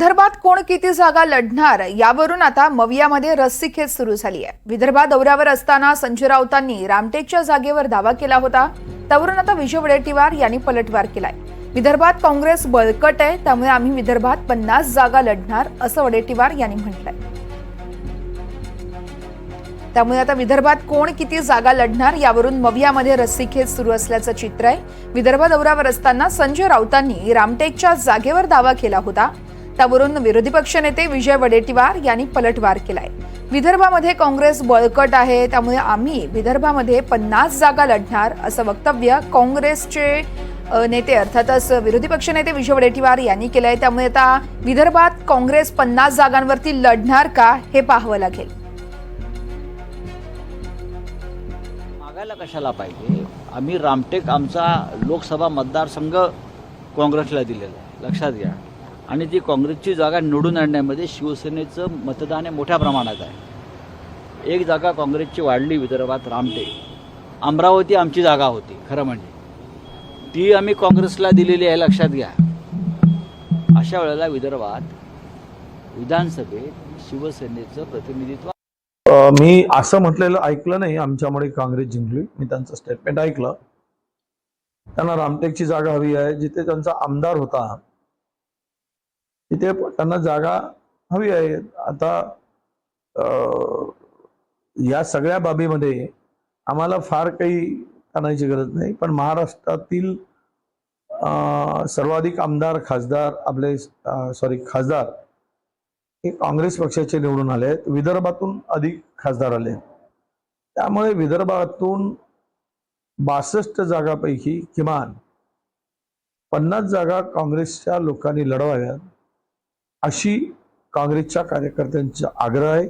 विदर्भात कोण किती जागा लढणार यावरून आता मवियामध्ये रस्सीखेच सुरू झाली आहे. विदर्भात दौऱ्यावर असताना संजय राऊतांनी रामटेकच्या जागेवर दावा केला होता. त्यावरून आता विजय वडेट्टीवार यांनी पलटवार केलाय. विदर्भात काँग्रेस बळकट आहे त्यामुळे आम्ही विदर्भात पन्नास जागा लढणार असं वडेट्टीवार यांनी म्हटलंय. त्यामुळे आता विदर्भात कोण किती जागा लढणार यावरून मवियामध्ये रस्सीखेच सुरू असल्याचं चित्र आहे. विदर्भ दौऱ्यावर असताना संजय राऊतांनी रामटेकच्या जागेवर दावा केला होता. त्यावरून विरोधी पक्षनेते विजय वडेट्टीवार यांनी पलटवार केलाय. विदर्भामध्ये काँग्रेस बळकट आहे त्यामुळे आम्ही विदर्भामध्ये पन्नास जागा लढणार असं वक्तव्य काँग्रेसचे नेते अर्थातच विरोधी पक्षनेते विजय वडेट्टीवार यांनी केलंय. त्यामुळे आता विदर्भात काँग्रेस पन्नास जागांवरती लढणार का हे पाहावं लागेल. मागायला कशाला पाहिजे? आम्ही रामटेक आमचा लोकसभा मतदारसंघ काँग्रेसला दिलेला आहे. लक्षात घ्या. आणि ती काँग्रेसची जागा निवडून आणण्यामध्ये शिवसेनेचं मतदान हे मोठ्या प्रमाणात आहे. एक जागा काँग्रेसची वाढली विदर्भात रामटेक. अमरावती आमची जागा होती खरं म्हणजे. ती आम्ही काँग्रेसला दिलेली आहे लक्षात घ्या. अशा वेळेला विदर्भात विधानसभेत शिवसेनेचं प्रतिनिधित्व मी असं म्हटलेलं ऐकलं नाही आमच्यामुळे काँग्रेस जिंकली. मी त्यांचं स्टेटमेंट ऐकलं. त्यांना रामटेकची जागा हवी आहे जिथे त्यांचा आमदार होता. तिथे त्यांना जागा हवी आहे. आता या सगळ्या बाबीमध्ये आम्हाला फार काही आणायची गरज नाही. पण महाराष्ट्रातील सर्वाधिक आमदार खासदार आपले सॉरी खासदार हे काँग्रेस पक्षाचे निवडून आले आहेत. विदर्भातून अधिक खासदार आले त्यामुळे विदर्भातून बासष्ट जागापैकी किमान पन्नास जागा काँग्रेसच्या लोकांनी लढवाव्यात. अशी काँग्रेसच्या कार्यकर्त्यांचा आग्रह आहे.